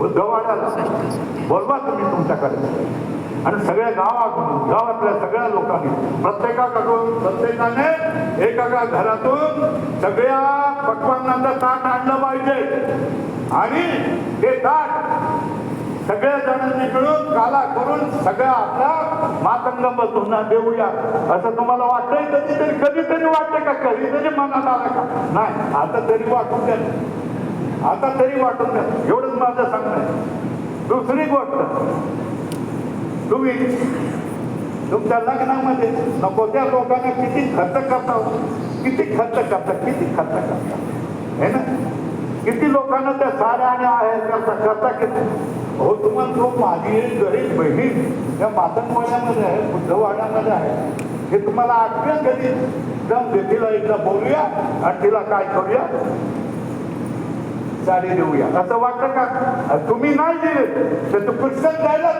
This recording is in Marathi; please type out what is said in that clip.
बुद्धवाड्याला बोलवा तुम्ही तुमच्याकडे. आणि सगळ्या गावातून गावातल्या सगळ्या लोकांनी प्रत्येकाकडून प्रत्येकाने एका घरातून सगळ्या पक्वांना ताट आणलं पाहिजे. आणि ते ताट सगळ्या जणांनी मिळून काला करून सगळ्या आपला मातंग पुन्हा देऊया. असं तुम्हाला वाटतंय? कधीतरी कधीतरी वाटतंय का? कधीतरी मनात आलं का? नाही आता तरी वाटून द्या. आता तरी वाटून द्या एवढंच माझं सांगणं दुसरी गोष्ट तुम्ही तुमच्या लग्नामध्ये नको त्या लोकांना किती खर्च करता हो. किती खर्च करता किती खर्च करता. है ना? किती लोकांना त्या साड्या आणि आहे करता करता किती. हो तुम्हाला तो माझी एक गरीब बहीण त्या मातंगवाड्यामध्ये आहे बुद्धवाड्यामध्ये आहे. हे तुम्हाला आठव्या कधी दम दे तिला एकदा बोलूया आणि तिला काय करूया? साडी देऊया. असं वाटतं का? तुम्ही नाही दिले तर तू पुस्तक द्यायला